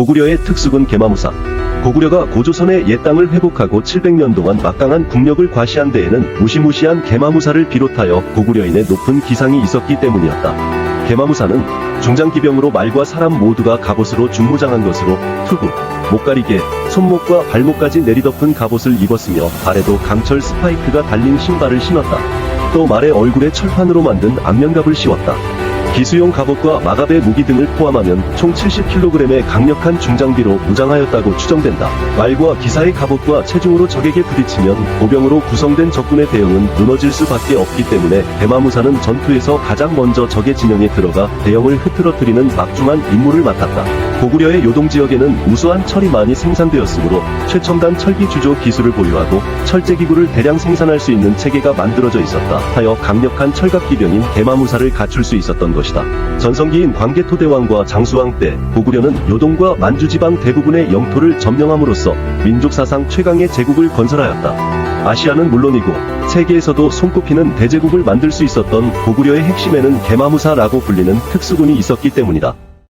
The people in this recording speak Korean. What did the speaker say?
고구려의 특수군 개마무사. 고구려가 고조선의 옛 땅을 회복하고 700년 동안 막강한 국력을 과시한 데에는 무시무시한 개마무사를 비롯하여 고구려인의 높은 기상이 있었기 때문이었다. 개마무사는 중장기병으로 말과 사람 모두가 갑옷으로 중무장한 것으로 투구, 목 가리개, 손목과 발목까지 내리덮은 갑옷을 입었으며 발에도 강철 스파이크가 달린 신발을 신었다. 또 말의 얼굴에 철판으로 만든 안면갑을 씌웠다. 기수용 갑옷과 마갑의 무기 등을 포함하면 총 70kg의 강력한 중장비로 무장하였다고 추정된다. 말과 기사의 갑옷과 체중으로 적에게 부딪히면 보병으로 구성된 적군의 대응은 무너질 수밖에 없기 때문에 대마무사는 전투에서 가장 먼저 적의 진영에 들어가 대형을 흐트러뜨리는 막중한 임무를 맡았다. 고구려의 요동 지역에는 우수한 철이 많이 생산되었으므로 최첨단 철기 주조 기술을 보유하고 철제 기구를 대량 생산할 수 있는 체계가 만들어져 있었다. 하여 강력한 철갑 기병인 대마무사를 갖출 수 있었던 것이다. 전성기인 광개토대왕과 장수왕 때 고구려는 요동과 만주 지방 대부분의 영토를 점령함으로써 민족 사상 최강의 제국을 건설하였다. 아시아는 물론이고 세계에서도 손꼽히는 대제국을 만들 수 있었던 고구려의 핵심에는 개마무사라고 불리는 특수군이 있었기 때문이다.